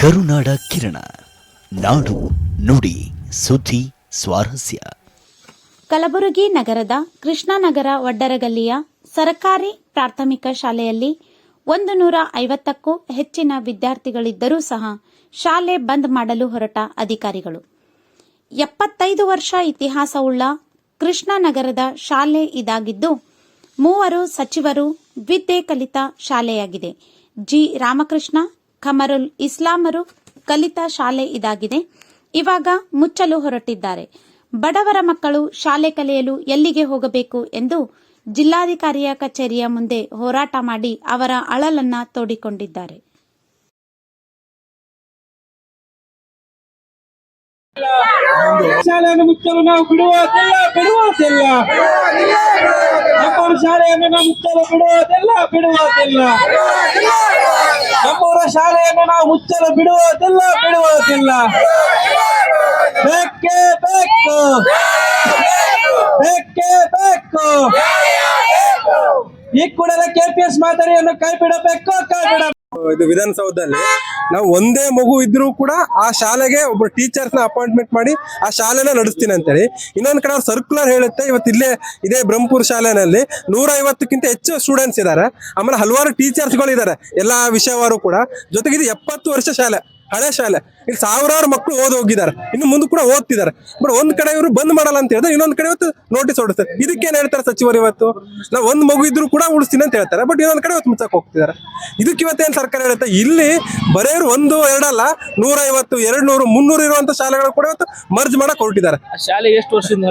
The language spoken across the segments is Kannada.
ಕರುನಾಡ ಕಿರಣ. ನಾಡು ನುಡಿ, ಸುದ್ದಿ, ಸ್ವಾರಸ್ಯ. ಕಲಬುರಗಿ ನಗರದ ಕೃಷ್ಣಾನಗರ ವಡ್ಡರಗಲ್ಲಿಯ ಸರಕಾರಿ ಪ್ರಾಥಮಿಕ ಶಾಲೆಯಲ್ಲಿ ಒಂದು ನೂರ ಐವತ್ತಕ್ಕೂ ಹೆಚ್ಚಿನ ವಿದ್ಯಾರ್ಥಿಗಳಿದ್ದರೂ ಸಹ ಶಾಲೆ ಬಂದ್ ಮಾಡಲು ಹೊರಟ ಅಧಿಕಾರಿಗಳು. ಎಪ್ಪತ್ತೈದು ವರ್ಷ ಇತಿಹಾಸವುಳ್ಳ ಕೃಷ್ಣಾನಗರದ ಶಾಲೆ ಇದಾಗಿದ್ದು, ಮೂವರು ಸಚಿವರು ವಿದ್ಯೆ ಕಲಿತ ಶಾಲೆಯಾಗಿದೆ. ಜಿ. ರಾಮಕೃಷ್ಣ ಖಮರುಲ್ ಇಸ್ಲಾಮರು ಕಲಿತ ಶಾಲೆ ಇದಾಗಿದೆ. ಇವಾಗ ಮುಚ್ಚಲು ಹೊರಟಿದ್ದಾರೆ. ಬಡವರ ಮಕ್ಕಳು ಶಾಲೆ ಕಲಿಯಲು ಎಲ್ಲಿಗೆ ಹೋಗಬೇಕು ಎಂದು ಜಿಲ್ಲಾಧಿಕಾರಿಯ ಕಚೇರಿಯ ಮುಂದೆ ಹೋರಾಟ ಮಾಡಿ ಅವರ ಅಳಲನ್ನ ತೋಡಿಕೊಂಡಿದ್ದಾರೆ. ಶಾಲೆಯನ್ನು ಮುಚ್ಚಲು ನಾವು ಬಿಡುವುದಿಲ್ಲ ಬಿಡುವುದಿಲ್ಲ ನಮ್ಮೂರ ಶಾಲೆಯನ್ನು ನಾವು ಮುಚ್ಚಲು ಬಿಡುವುದಿಲ್ಲ ಬಿಡುವುದಿಲ್ಲ ಶಾಲೆಯನ್ನು ನಾವು ಮುಚ್ಚಲು ಬಿಡುವುದಿಲ್ಲ ಬಿಡುವುದಿಲ್ಲ. ಬೇಕೇ ಬೇಕು. ಬೇಕೇ ಬೇಕು. ಈ ಕೂಡಲೇ ಕೆಪಿಎಸ್ ಮಾದರಿಯನ್ನು ಕೈ ಬಿಡಬೇಕು ಕೈ ಬಿಡಬೇಕು ಇದು ವಿಧಾನಸೌಧದಲ್ಲಿ ನಾವು ಒಂದೇ ಮಗು ಇದ್ರೂ ಕೂಡ ಆ ಶಾಲೆಗೆ ಒಬ್ಬ ಟೀಚರ್ಸ್ನ ಅಪಾಯಿಂಟ್ಮೆಂಟ್ ಮಾಡಿ ಆ ಶಾಲೆನ ನಡೆಸ್ತೀನಿ ಅಂತೇಳಿ. ಇನ್ನೊಂದ್ ಕಡೆ ಸರ್ಕ್ಯುಲರ್ ಹೇಳುತ್ತೆ, ಇವತ್ತು ಇಲ್ಲೇ ಇದೇ ಬ್ರಹ್ಮಪುರ ಶಾಲೆನಲ್ಲಿ ನೂರ ಐವತ್ತಕ್ಕಿಂತ ಹೆಚ್ಚು ಸ್ಟೂಡೆಂಟ್ಸ್ ಇದ್ದಾರೆ ಆಮೇಲೆ ಹಲವಾರು ಟೀಚರ್ಸ್ಗಳು ಇದ್ದಾರೆ ಎಲ್ಲಾ ವಿಷಯವಾರು ಕೂಡ. ಜೊತೆಗೆ ಇದು ಎಪ್ಪತ್ತು ವರ್ಷ ಶಾಲೆ. ಹಳೆ ಶಾಲೆ. ಇಲ್ಲಿ ಸಾವಿರಾರು ಮಕ್ಕಳು ಓದ್ ಹೋಗಿದ್ದಾರೆ. ಇನ್ನು ಮುಂದೆ ಕೂಡ ಓದ್ತಿದ್ದಾರೆ. ಬಟ್ ಒಂದ್ ಕಡೆ ಇವರು ಬಂದ್ ಮಾಡಲ್ಲ ಅಂತ ಹೇಳಿದ್ರೆ ಇನ್ನೊಂದ್ ಕಡೆ ಇವತ್ತು ನೋಟಿಸ್ ಹೊಡಿಸ್ತಾರೆ ಇದಕ್ಕೇನ್ ಹೇಳ್ತಾರೆ ಸಚಿವರು ಇವತ್ತು? ನಾವು ಒಂದ್ ಮಗು ಇದ್ರು ಕೂಡ ಉಳಿಸ್ತೀನಿ ಅಂತ ಹೇಳ್ತಾರೆ. ಬಟ್ ಇನ್ನೊಂದ್ ಕಡೆ ಇವತ್ತು ಮುಚ್ಚಕ್ ಹೋಗ್ತಿದ್ದಾರೆ. ಇದಕ್ಕೆ ಇವತ್ತೇನ್ ಸರ್ಕಾರ ಹೇಳುತ್ತೆ? ಇಲ್ಲಿ ಬರೆಯವ್ರು ಒಂದು ಎರಡಲ್ಲ ನೂರ ಐವತ್ತು ಎರಡ್ ನೂರು ಮುನ್ನೂರು ಇರುವಂತ ಶಾಲೆಗಳು ಕೂಡ ಇವತ್ತು ಮರ್ಜ್ ಮಾಡಕ್ ಹೊರಟಿದ್ದಾರೆ. ಶಾಲೆ ಎಷ್ಟು ವರ್ಷದಿಂದ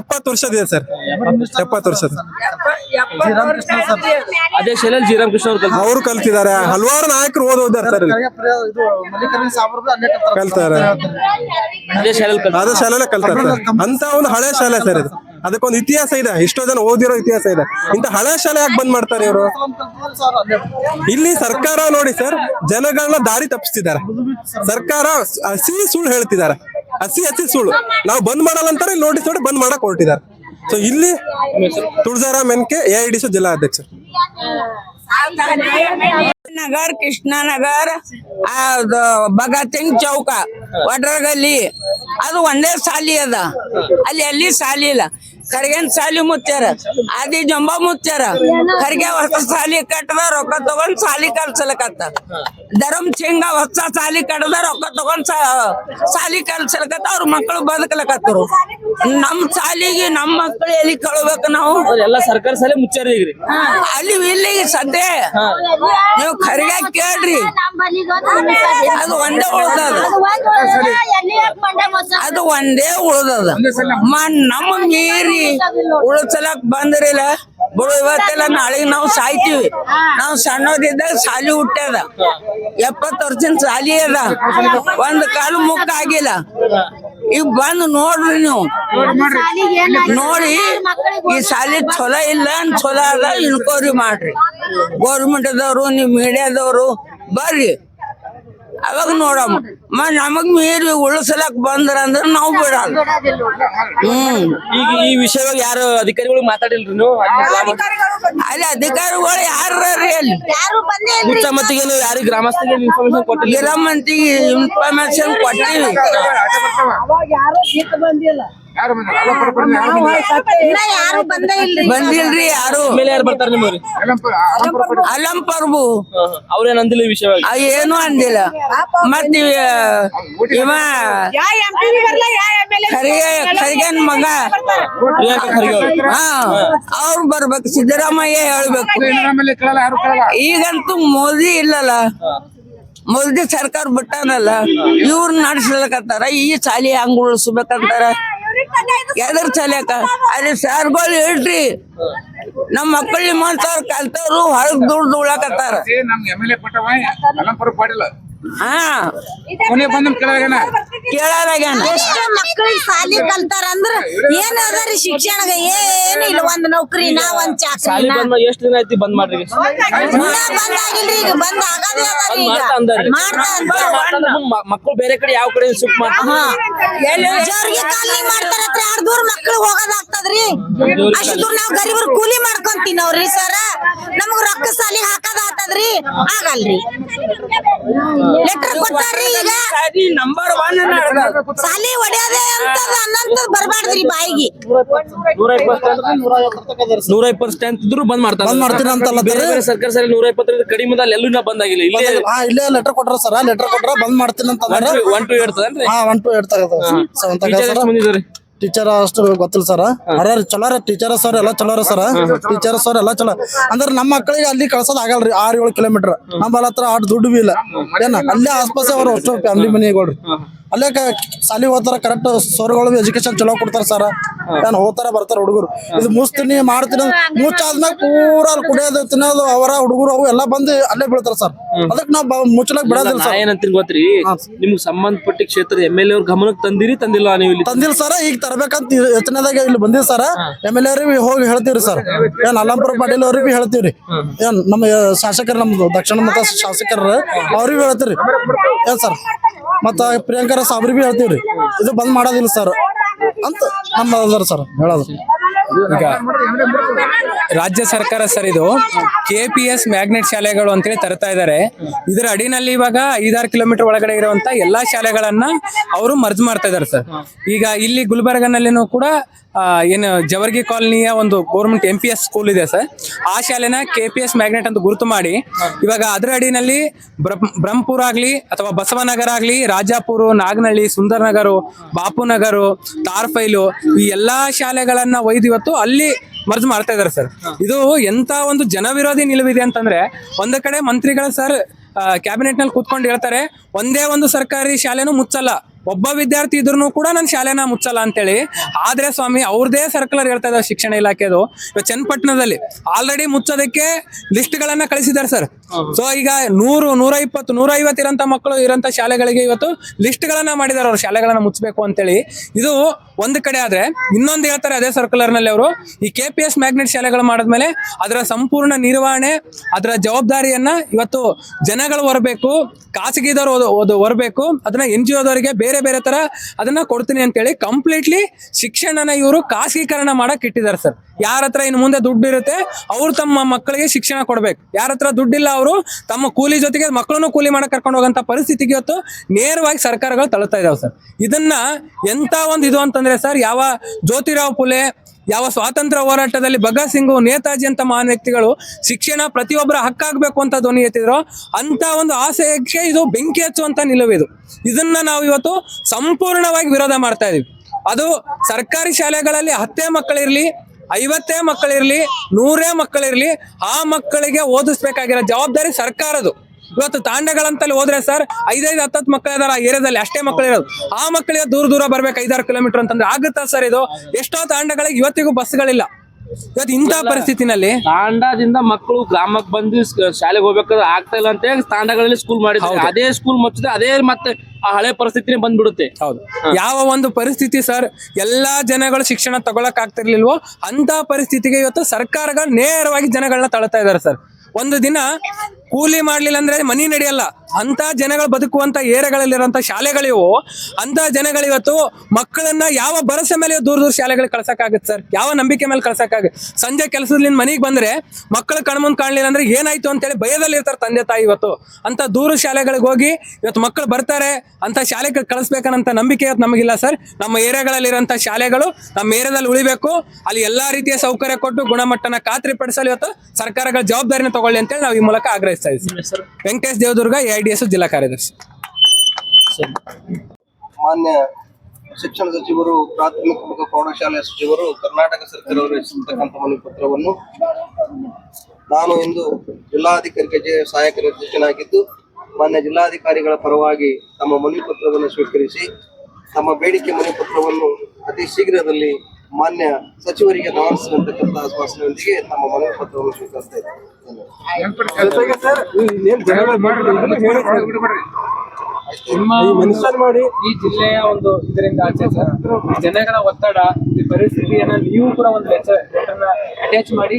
ಎಪ್ಪತ್ತು ವರ್ಷದಿದೆ ಸರ್. ಎಪ್ಪತ್ತು ವರ್ಷದ ಅದೇ ಶಾಲೆಯಲ್ಲಿ ಶ್ರೀರಾಮಕೃಷ್ಣ ರಾಮಕೃಷ್ಣ ಅವ್ರು ಕಲ್ತು ಅವರು ಕಲ್ತಿದ್ದಾರೆ. ಹಲವಾರು ನಾಯಕರು ಓದೋದಾರೆ ಸರ್ ಇಲ್ಲಿ. ಕಲ್ತಾರೆ. ಅದೇ ಶಾಲೆಲ್ಲ ಕಲ್ತಾರೆ. ಅಂತ ಒಂದು ಹಳೆ ಶಾಲೆ ಸರ್ ಇದು. ಅದಕ್ಕೊಂದು ಇತಿಹಾಸ ಇದೆ. ಎಷ್ಟೋ ಜನ ಓದಿರೋ ಇತಿಹಾಸ ಇದೆ. ಇಂತ ಹಳೆ ಶಾಲೆ ಯಾಕೆ ಬಂದ್ ಮಾಡ್ತಾರೆ ಇವರು? ಇಲ್ಲಿ ಸರ್ಕಾರ ನೋಡಿ ಸರ್ ಜನಗಳನ್ನ ದಾರಿ ತಪ್ಪಿಸ್ತಿದ್ದಾರೆ. ಸರ್ಕಾರ ಹಸಿ ಸುಳ್ಳು ಹೇಳ್ತಿದ್ದಾರೆ. ಹಸಿ ಹಸಿ ಸುಳ್ಳು. ನಾವು ಬಂದ್ ಮಾಡಲ್ಲ ಅಂತಾರೆ ಇಲ್ಲಿ ನೋಟಿಸ್ ನೋಡಿ ಬಂದ್ ಮಾಡಕ್ ಹೊರಟಿದ್ದಾರೆ. ಸೊ ಇಲ್ಲಿ Tulajaram Menke A I D C ಜಿಲ್ಲಾಧ್ಯಕ್ಷ ನಗರ್ ಕೃಷ್ಣನಗರ್ ಭಗತ್ ಸಿಂಗ್ ಚೌಕ, ವಡ್ರಗಲ್ಲಿ. ಅದು ಒಂದೇ ಸಾಲಿ ಅದ. ಅಲ್ಲಿ ಎಲ್ಲಿ ಸಾಲಿ ಇಲ್ಲ. ಖರ್ಗೆನ್ ಸಾಲಿ ಮುಚ್ಚಾರ ಆದಿ ಜಂಬ ಮುಚ್ಚಾರ ಖರ್ಗೆ ಹೊಸ ಸಾಲಿ ಕಟ್ಟದ ರೊಕ್ಕ ತಗೊಂಡ್ ಸಾಲಿ ಕಲ್ಸಲಕತ್ತ. ಧರಮ್ ಚಿಂಗ ಹೊಸ ಸಾಲಿ ಕಟ್ಟದ ರೊಕ್ಕ ತಗೊಂಡ್ ಸಾಲಿ ಕಲ್ಸಲಕತ್ತ ಅವ್ರ ಮಕ್ಕಳು ಬದುಕಲಕತ್ತರು. ನಮ್ ಸಾಲಿಗೆ ನಮ್ ಮಕ್ಕಳು ಎಲ್ಲಿ ಕಳ್ಬೇಕು ನಾವು? ಎಲ್ಲ ಸರ್ಕಾರ ಸಾಲಿ ಮುಚ್ಚಾರ ಅಲ್ಲಿ ಇಲ್ಲಿ ಸದ್ಯ. ನೀವು ಖರ್ಗೆ ಕೇಳ್ರಿ. ಅದು ಒಂದೇ ಉಳ್ದದ. ಅದು ಒಂದೇ ಉಳ್ದದ. ಮ ನಮ್ಮ ಮೀರಿ ಉಳಿಸಲಕ್ ಬಂದ್ರಿಲ್ಲ. ಬಿಡು ಇವತ್ತೆಲ್ಲ ನಾಳೆಗೆ ನಾವು ಸಾಯ್ತೀವಿ. ನಾವು ಸಣ್ಣದಿದ್ದಾಗ ಸಾಲಿ ಹುಟ್ಟ್ಯದ. ಎಪ್ಪತ್ತು ವರ್ಷದ ಸಾಲಿ ಅದ. ಒಂದ್ ಕಾಲು ಮುಕ್ಕ ಆಗಿಲ್ಲ. ಈಗ ಬಂದು ನೋಡ್ರಿ ನೀವು. ನೋಡಿ, ಈ ಸಾಲಿ ಚಲೋ ಇಲ್ಲ ಅಂತ ಚಲೋ ಅದ ಇನ್ಕ್ವೈರಿ ಮಾಡ್ರಿ. ಗೌರ್ಮೆಂಟ್ದವ್ರು, ನೀವು ಮೀಡಿಯಾದವರು, ಬರ್ರಿ. ಅವಾಗ ನೋಡಮ್ಮ. ಮ ನಮಗ್ ಮೀರಿ ಉಳಿಸಲಕ್ ಬಂದ್ರ ಅಂದ್ರ ನಾವು ಬಿಡಲ್ಲ. ಹ್ಮ್. ಈಗ ಈ ವಿಷಯವಾಗಿ ಯಾರು ಅಧಿಕಾರಿಗಳು ಮಾತಾಡಿಲ್ರಿ ನೀವು? ಅಲ್ಲಿ ಅಧಿಕಾರಿಗಳು ಯಾರು ಅಲ್ಲಿ? ಯಾರು ಮತ್ತಿಗೆ ನೀವು ಯಾರಿಗೆ ಗ್ರಾಮಸ್ಥರಿಗೆ ಇನ್ಫಾರ್ಮೇಶನ್ ಕೊಟ್ಟಿಲ್ಲ? ಇನ್ಫಾರ್ಮೇಶನ್ ಕೊಟ್ಟಿವಿ ಬಂದಿಲ್ರಿ ಯಾರು? ಮೇಲೆ ಯಾರು ಬರ್ತಾರೆ ನಿಮ್ಮವ್ರಿ ಅಲಂ ಪ್ರಭು ಅವ್ರೇನ್ ಅಂದಿಲ್ಲ ಈ ವಿಷಯ ಏನು ಅಂದಿಲ್ಲ. ಮತ್ ನೀವ್ ಇವ ಖರಿಗೆ ಖರಿಗನ್ ಮಗ. ಹಾ ಅವ್ರು. ಬರ್ಬೇಕು. ಸಿದ್ದರಾಮಯ್ಯ ಹೇಳ್ಬೇಕು. ಈಗಂತೂ ಮೋದಿ ಇಲ್ಲಲ್ಲ. ಮೋದಿ ಸರ್ಕಾರ ಬಿಟ್ಟಾನಲ್ಲ. ಇವ್ರು ನಡೆಸ್ಲಕತ್ತಾರ. ಈ ಶಾಲಿ ಹಂಗ ಉಳಿಸ್ಬೇಕಂತಾರ ಎದ್ರ ಸಲಕ. ಅಲ್ಲಿ ಸರ್ಗಳು ಹೇಳ್ರಿ ನಮ್ಮ ಮಕ್ಕಳು ಮಾಡ್ತಾರ ಕಲ್ತವ್ರು ಹೊರಗ್ ದುಡ್ಡು ಉಳಕತ್ತಾರ. ನಮ್ಗೆ ಎಂ ಎಲ್ ಎ ಕೊಟ್ಟವ ಪಾಡಿಲ್ಲ ಹಾ. ಕೊನೆ ಬಂದ ಕೆಳಗನ ಕೇಳಾರಾಗ್ಯಾನ ಎಷ್ಟ ಮಕ್ಕಳಿಗೆ ಸಾಲಿ ಕಲ್ತಾರ ಅಂದ್ರ ಏನ್ ಅದರಿ ಶಿಕ್ಷಣ ಏನು ಇಲ್ಲ ಒಂದ್ ನೌಕರಿನ ಒಂದ್ ಚಾಕ್ರಿ ಬಂದ್ ಮಾಡಿ ಎಷ್ಟ್ ದಿನ ಐತಿ ಬಂದ್ ಮಾಡ್ರಿ ಬಂದ್ ಆಗಿಲ್ರಿ ಈಗ ಬಂದ್ ಆಗದೇ ಅಂದಾರಿ. ಮಕ್ಕಳು ಬೇರೆ ಕಡೆ ಯಾವ ಕಡೆ ಶಿಫ್ಟ್ ಮಾಡ್ತಾರೆ ಜೋರ್ಗಿ ಮಾಡ್ತಾರತ್ರ ಎರಡ್ ದೂರ ಮಕ್ಕಳು ಹೋಗೋದಾಗ್ತದ್ರಿ. ಅಷ್ಟು ದೂರ ನಾವ್ ಗರೀಬರು ಕೂಲಿ ಮಾಡ್ಕೊಂತೀನವ್ರಿ ಸರ. ನಮಗ್ ರೊಕ್ಕ ಸಾಲಿ ಹಾಕದ ಆತದ್ರಿ? ಆಗಲ್ರಿ. ಲೆಟರ್ ಕೊಟ್ಟಾರಿ ಈಗ. ನಂಬರ್ ಒನ್ ಸಾಲಿ ಹೊಡೆಯದೆ ಅಂತದ ಅನ್ನಂತದ್ ಬರ್ಬಾರ್ದ್ರಿ ಬಾಯಿಗೆ. ನೂರ ಇಪ್ಪತ್ತು ಸ್ಟ್ರೆಂತ್ ಇದ್ರು ಬಂದ್ ಮಾಡ್ತಾರೆ. ಬಂದ್ ಮಾಡ್ತೀನಿ ಅಂತಲ್ಲ ಬೇರೆ ಬೇರೆ ಸರ್ಕಾರ ಸರಿ ನೂರ ಇಪ್ಪತ್ತರಿಂದ ಕಡಿಮೆ ಇದ್ದಲ್ಲಿ ಎಲ್ಲೂ ನಾ ಬಂದ್ ಆಗಿಲ್ಲ ಇಲ್ಲೇ ಹಾ ಇಲ್ಲೇ ಲೆಟರ್ ಕೊಟ್ರ ಸರ್ ಲೆಟರ್ ಕೊಟ್ರ ಬಂದ್ ಮಾಡ್ತೀನಿ ಅಂತ ಒನ್ ಟು ಒನ್ ಟು ಇರ್ತದನ್ರಿ ಹಾ ಒನ್ ಟು ಏಟ್ ಟೀಚರ್ ಅಷ್ಟು ಗೊತ್ತಿಲ್ಲ ಸರ್. ಅರ್ಯಾರ ಚಲೋ ರೀ ಟೀಚರ್ ಸರ್ ಎಲ್ಲ ಚಲೋ ರೀ ಸರ್. ಟೀಚರ್ ಸರ್ ಎಲ್ಲ ಚಲೋ. ಅಂದ್ರೆ ನಮ್ಮ ಮಕ್ಕಳಿಗೆ ಅಲ್ಲಿ ಕಳ್ಸೋದ್ ಆಗಲ್ರಿ ಆರ್ ಏಳು ಕಿಲೋಮೀಟರ್ ನಮ್ಮಲ್ಲಿ ಹತ್ರ ಆಟ ದುಡ್ಡು ಬಿ ಇಲ್ಲ. ಏನ? ಅಲ್ಲೇ ಆಸ್ಪಾಸ್ ಅವ್ರು ಅಷ್ಟು ಫ್ಯಾಮಿಲಿ ಮನಿಗಳು ಅಲ್ಲೇ ಸಾಲಿ ಹೋಗ್ತಾರ ಕರೆಕ್ಟ್ ಸರ್ಗಳು ಎಜುಕೇಶನ್ ಚಲೋ ಕೊಡ್ತಾರ ಸರ್. ಏನ್ ಹೋಗ್ತಾರ ಬರ್ತಾರ ಹುಡುಗರು. ಇದು ಮುಸ್ತೀನಿ ಮಾಡ್ತೀನಿ ಮುಚ್ಚಾದ್ಮ್ಯಾಗ ಪೂರ ಕುಡಿಯೋದು ತಿನ್ನೋದು ಅವರ ಹುಡುಗರು ಅವು ಎಲ್ಲ ಬಂದು ಅಲ್ಲೇ ಬೀಳ್ತಾರ ಸರ್. ಅದಕ್ಕೆ ನಾವು ಮುಚ್ಚಲಕ್ ಬಿಡೋದಿಲ್ಲ ಸರ್. ಏನಂತೀನಿ ಗೊತ್ತ್ರಿ? ನಿಮ್ಗೆ ಸಂಬಂಧಪಟ್ಟ ಕ್ಷೇತ್ರದ ಎಂ ಎಲ್ ಎ ಅವ್ರ ಗಮನಕ್ಕೆ ತಂದಿರಿ ತಂದಿಲ್ಲ ನೀವು ಇಲ್ಲಿ. ತಂದಿಲ್ಲ ಸರ್ ಈಗ ತರಬೇಕಂತ ಯೋಚನೆದಾಗ ಇಲ್ಲಿ ಬಂದಿವಿ ಸರ್. ಎಂ ಎಲ್ ಎ ಹೋಗಿ ಹೇಳ್ತೀವ್ರಿ ಸರ್. ಏನ್ ಅಲ್ಲಂಪುರ ಪಾಟೀಲ್ ಅವ್ರಿಗೆ ಹೇಳ್ತೀವ್ರಿ. ಏನ್ ನಮ್ಮ ಶಾಸಕರು ನಮ್ದು ದಕ್ಷಿಣ ಮತ ಶಾಸಕರ ಅವ್ರಿಗೆ ಹೇಳ್ತೀರಿ ಏನ್ ಸರ್? ಮತ್ತ ಪ್ರಿಯಾಂಕರ ಸಾಬ್ರಿ ಬಿ ಹೇಳ್ತೀವ್ರಿ. ಇದು ಬಂದ್ ಮಾಡೋದಿಲ್ಲ ಸರ್. ಅಂತ ನಮ್ಮ ಸರ್ ಹೇಳೋದು. ಈಗ ರಾಜ್ಯ ಸರ್ಕಾರ ಸರ್ ಇದು ಕೆ ಪಿ ಎಸ್ ಮ್ಯಾಗ್ನೆಟ್ ಶಾಲೆಗಳು ಅಂತೇಳಿ ತರ್ತಾ ಇದ್ದಾರೆ ಇದರ ಅಡಿನಲ್ಲಿ ಇವಾಗ ಐದಾರು ಕಿಲೋಮೀಟರ್ ಒಳಗಡೆ ಇರುವಂತ ಎಲ್ಲಾ ಶಾಲೆಗಳನ್ನ ಅವರು ಮರ್ಜ್ ಮಾಡ್ತಾ ಇದ್ದಾರೆ ಸರ್. ಈಗ ಇಲ್ಲಿ ಗುಲ್ಬರ್ಗನಲ್ಲಿನೂ ಕೂಡ ಏನು ಜವರ್ಗಿ ಕಾಲನಿಯ ಒಂದು government M P S school ಇದೆ ಸರ್. ಆ ಶಾಲೆನ ಕೆ ಪಿ ಎಸ್ ಮ್ಯಾಗ್ನೆಟ್ ಅಂತ ಗುರುತು ಮಾಡಿ ಇವಾಗ ಅದರ ಅಡಿನಲ್ಲಿ ಬ್ರಹ್ಮ ಬ್ರಹ್ಮಪುರ ಆಗ್ಲಿ ಅಥವಾ ಬಸವನಗರ ಆಗ್ಲಿ, ರಾಜಾಪುರ, ನಾಗನಹಳ್ಳಿ, ಸುಂದರನಗರ, ಬಾಪುನಗರ, ತಾರ್ಫೈಲು ಈ ಎಲ್ಲಾ ಶಾಲೆಗಳನ್ನ ಒಯ್ದು ಇವತ್ತು ಅಲ್ಲಿ ಮರ್ಜ್ ಮಾಡ್ತಾ ಇದಾರೆ ಸರ್. ಇದು ಎಂತ ಒಂದು ಜನವಿರೋಧಿ ನಿಲುವಿದೆ ಅಂತಂದ್ರೆ ಒಂದು ಕಡೆ ಮಂತ್ರಿಗಳು ಸರ್ ಕ್ಯಾಬಿನೆಟ್ನಲ್ಲಿ ಕೂತ್ಕೊಂಡು ಹೇಳ್ತಾರೆ, ಒಂದೇ ಒಂದು ಸರ್ಕಾರಿ ಶಾಲೆನೂ ಮುಚ್ಚಲ್ಲ. ಒಬ್ಬ ವಿದ್ಯಾರ್ಥಿ ಇದ್ರೂ ಕೂಡ ನನ್ನ ಶಾಲೆನ ಮುಚ್ಚಲ್ಲ ಅಂತೇಳಿ. ಆದ್ರೆ ಸ್ವಾಮಿ ಅವ್ರದೇ ಸರ್ಕುಲರ್ ಹೇಳ್ತಾ ಇದ್ದಾರೆ ಶಿಕ್ಷಣ ಇಲಾಖೆದು ಇವಾಗ ಚನ್ನಪಟ್ಟಣದಲ್ಲಿ ಆಲ್ರೆಡಿ ಮುಚ್ಚೋದಕ್ಕೆ ಲಿಸ್ಟ್ ಗಳನ್ನ ಕಳಿಸಿದ್ದಾರೆ ಸರ್ ಸೊ ಈಗ ನೂರು ನೂರ ಇಪ್ಪತ್ತು ನೂರ ಐವತ್ತು ಇರೋಂಥ ಮಕ್ಕಳು ಇರೋಂಥ ಶಾಲೆಗಳಿಗೆ ಇವತ್ತು ಲಿಸ್ಟ್ ಗಳನ್ನ ಮಾಡಿದ್ದಾರೆ ಅವ್ರು ಶಾಲೆಗಳನ್ನ ಮುಚ್ಚಬೇಕು ಅಂತೇಳಿ. ಇದು ಒಂದು ಕಡೆ ಆದ್ರೆ, ಇನ್ನೊಂದು ಹೇಳ್ತಾರೆ ಅದೇ ಸರ್ಕ್ಯುಲರ್ನಲ್ಲಿ ಅವರು, ಈ ಕೆ ಪಿ ಎಸ್ ಮ್ಯಾಗ್ನೆಟ್ ಶಾಲೆಗಳು ಮಾಡಿದ್ಮೇಲೆ ಅದರ ಸಂಪೂರ್ಣ ನಿರ್ವಹಣೆ, ಅದರ ಜವಾಬ್ದಾರಿಯನ್ನ ಇವತ್ತು ಜನಗಳು ಹೊರಬೇಕು, ಖಾಸಗಿದವರು ಹೊರಬೇಕು, ಅದನ್ನ ಎನ್ ಜಿ ಒದವರಿಗೆ ಬೇರೆ ಬೇರೆ ತರ ಅದನ್ನ ಕೊಡ್ತೀನಿ ಅಂತೇಳಿ ಕಂಪ್ಲೀಟ್ಲಿ ಶಿಕ್ಷಣನ ಇವರು ಖಾಸಗೀಕರಣ ಮಾಡಕ್ ಇಟ್ಟಿದ್ದಾರೆ ಸರ್. ಯಾರ ಹತ್ರ ಇನ್ನು ಮುಂದೆ ದುಡ್ಡು ಇರುತ್ತೆ, ಅವ್ರು ತಮ್ಮ ಮಕ್ಕಳಿಗೆ ಶಿಕ್ಷಣ ಕೊಡ್ಬೇಕು. ಯಾರ ಹತ್ರ ದುಡ್ಡಿಲ್ಲ ಅವರು, ತಮ್ಮ ಕೂಲಿ ಜೊತೆಗೆ ಮಕ್ಕಳನ್ನು ಕೂಲಿ ಮಾಡಕ್ ಕರ್ಕೊಂಡು ಹೋಗಂತ ಪರಿಸ್ಥಿತಿಗೆ ಇವತ್ತು ನೇರವಾಗಿ ಸರ್ಕಾರಗಳು ತಳ್ತಾ ಇದಾವೆ ಸರ್. ಇದನ್ನ ಎಂತ ಒಂದು ಇದು ಅಂತಂದ್ರೆ ಸರ್, ಯಾವ ಜ್ಯೋತಿರಾವ್ ಫುಲೆ, ಯಾವ ಸ್ವಾತಂತ್ರ್ಯ ಹೋರಾಟದಲ್ಲಿ ಭಗತ್ ಸಿಂಗ್, ನೇತಾಜಿ ಅಂತ ಮಹಾನ್ ವ್ಯಕ್ತಿಗಳು ಶಿಕ್ಷಣ ಪ್ರತಿಯೊಬ್ಬರ ಹಕ್ಕಾಗಬೇಕು ಅಂತ ಧ್ವನಿ ಎತ್ತಿದ್ರು ಅಂತ ಒಂದು ಆಶಯಕ್ಕೆ ಇದು? ಬೆಂಕಿ ಹಚ್ಚುವಂತ ನಿಲುವಿದು ಇದನ್ನ ನಾವು ಇವತ್ತು ಸಂಪೂರ್ಣವಾಗಿ ವಿರೋಧ ಮಾಡ್ತಾ ಇದೀವಿ. ಅದು ಸರ್ಕಾರಿ ಶಾಲೆಗಳಲ್ಲಿ ಹತ್ತೇ ಮಕ್ಕಳಿರ್ಲಿ ಐವತ್ತೇ ಮಕ್ಕಳಿರ್ಲಿ ನೂರೇ ಮಕ್ಕಳಿರ್ಲಿ ಆ ಮಕ್ಕಳಿಗೆ ಓದಿಸ್ಬೇಕಾಗಿರೋ ಜವಾಬ್ದಾರಿ ಸರ್ಕಾರದು ಇವತ್ತು ತಾಂಡಗಳಂತಲ್ಲಿ ಹೋದ್ರೆ ಸರ್ ಐದೈದು ಹತ್ತತ್ತು ಮಕ್ಕಳು ಇದಾರೆ ಆ ಏರಿಯಾದಲ್ಲಿ ಅಷ್ಟೇ ಮಕ್ಕಳು ಇರೋದು. ಆ ಮಕ್ಕಳಿಗೆ ದೂರ ದೂರ ಬರ್ಬೇಕು ಐದಾರು ಕಿಲೋಮೀಟರ್ ಅಂತಂದ್ರೆ. ಆಗುತ್ತಾ ಸರ್ ಇದು? ಎಷ್ಟೋ ತಾಂಡಗಳಿಗೆ ಇವತ್ತಿಗೂ ಬಸ್ಗಳಿಲ್ಲ. ಇವತ್ತು ಇಂತಹ ಪರಿಸ್ಥಿತಿನಲ್ಲಿ ತಾಂಡದಿಂದ ಮಕ್ಕಳು ಗ್ರಾಮಕ್ಕೆ ಬಂದು ಶಾಲೆಗೆ ಹೋಗ್ಬೇಕಾದ್ರೆ ಆಗ್ತಾ ಇಲ್ಲ ಅಂತ ಹೇಳಿ ತಾಂಡಗಳಲ್ಲಿ ಸ್ಕೂಲ್ ಮಾಡಿದ್ರು ಅದೇ ಸ್ಕೂಲ್ ಮುಚ್ಚಿದ್ರೆ ಅದೇ ಮತ್ತೆ ಆ ಹಳೆ ಪರಿಸ್ಥಿತಿನೇ ಬಂದ್ಬಿಡುತ್ತೆ. ಹೌದು. ಯಾವ ಒಂದು ಪರಿಸ್ಥಿತಿ ಸರ್ ಎಲ್ಲಾ ಜನಗಳು ಶಿಕ್ಷಣ ತಗೊಳಕ್ ಆಗ್ತಿರ್ಲಿಲ್ವೋ ಅಂತ ಪರಿಸ್ಥಿತಿಗೆ ಇವತ್ತು ಸರ್ಕಾರಗಳು ನೇರವಾಗಿ ಜನಗಳನ್ನ ತಳ್ತಾ ಇದಾರೆ ಸರ್. ಒಂದು ದಿನ ಕೂಲಿ ಮಾಡ್ಲಿಲ್ಲ ಅಂದ್ರೆ ಮನಿ ನಡೆಯಲ್ಲ. ಅಂತ ಜನಗಳು ಬದುಕುವಂತ ಏರಿಯಾಗಳಲ್ಲಿರುವಂತ ಶಾಲೆಗಳಿವು. ಅಂತ ಜನಗಳು ಇವತ್ತು ಮಕ್ಕಳನ್ನ ಯಾವ ಭರಸೆ ಮೇಲೆ ದೂರ ದೂರ ಶಾಲೆಗಳಿಗೆ ಕಳ್ಸಕ್ಕಾಗತ್ತೆ ಸರ್. ಯಾವ ನಂಬಿಕೆ ಮೇಲೆ ಕಳ್ಸಕ್ಕಾಗತ್ತೆ. ಸಂಜೆ ಕೆಲಸದಿಂದ ಮನೆಗೆ ಬಂದ್ರೆ ಮಕ್ಕಳು ಕಣ್ಮುಂದ್ ಕಾಣಲಿಲ್ಲ ಅಂದ್ರೆ ಏನಾಯ್ತು ಅಂತೇಳಿ ಭಯದಲ್ಲಿ ಇರ್ತಾರೆ ತಂದೆ ತಾಯಿ ಇವತ್ತು. ಅಂತ ದೂರ ಶಾಲೆಗಳಿಗೆ ಹೋಗಿ ಇವತ್ತು ಮಕ್ಕಳು ಬರ್ತಾರೆ. ಅಂತ ಶಾಲೆಗೆ ಕಳಿಸ್ಬೇಕನ್ನಂತ ನಂಬಿಕೆ ಇವತ್ತು ನಮಗಿಲ್ಲ ಸರ್. ನಮ್ಮ ಏರಿಯಾಗಳಲ್ಲಿರುವಂತ ಶಾಲೆಗಳು ನಮ್ಮ ಏರಿಯಾದಲ್ಲಿ ಉಳಿಬೇಕು. ಅಲ್ಲಿ ಎಲ್ಲಾ ರೀತಿಯ ಸೌಕರ್ಯ ಕೊಟ್ಟು ಗುಣಮಟ್ಟನ ಖಾತ್ರಿ ಪಡಿಸಲು ಇವತ್ತು ಸರ್ಕಾರಗಳ ಜವಾಬ್ದಾರಿನ ತಗೊಳ್ಳಿ ಅಂತೇಳಿ ನಾವು ಈ ಮೂಲಕ ಆಗ್ರಹಿಸ್ತಾ sir. Venkatesh Devadurga A D S ಜಿಲ್ಲಾ ಕಾರ್ಯದರ್ಶಿ. ಮಾನ್ಯ ಶಿಕ್ಷಣ ಸಚಿವರು ಪ್ರಾಥಮಿಕ ಮತ್ತು ಪ್ರೌಢಶಾಲೆ ಸಚಿವರು ಕರ್ನಾಟಕ ಸರ್ಕಾರವರು ರಚಿಸಿರ್ತಕ್ಕಂಥ ಮನವಿ ಪತ್ರವನ್ನು ನಾನು ಇಂದು ಜಿಲ್ಲಾಧಿಕಾರಿ ಕಚೇರಿಯ ಸಹಾಯಕ ನಿರ್ದೇಶನಾಗಿದ್ದು ಮಾನ್ಯ ಜಿಲ್ಲಾಧಿಕಾರಿಗಳ ಪರವಾಗಿ ತಮ್ಮ ಮನವಿ ಪತ್ರವನ್ನು ಸ್ವೀಕರಿಸಿ ತಮ್ಮ ಬೇಡಿಕೆ ಮನವಿ ಪತ್ರವನ್ನು ಅತಿ ಶೀಘ್ರದಲ್ಲಿ ಮಾನ್ಯ ಸಚಿವರಿಗೆ ರವಾನಿಸುವಂತಕ್ಕಂಥ ಆಶ್ವಾಸನೆಯೊಂದಿಗೆ ತಮ್ಮ ಮನವಿ ಪತ್ರವನ್ನು ಸ್ವೀಕರಿಸ್ತಾ ಮೆನ್ಷನ್ ಮಾಡಿ. ಈ ಜಿಲ್ಲೆಯ ಒಂದು ಇದರಿಂದ ಆಚೆ ಸರ್. ಜನಗಳ ಒತ್ತಡ ಈ ಪರಿಸ್ಥಿತಿಯನ್ನ ನೀವು ಕೂಡ ಒಂದು ಅಟ್ಯಾಚ್ ಮಾಡಿ.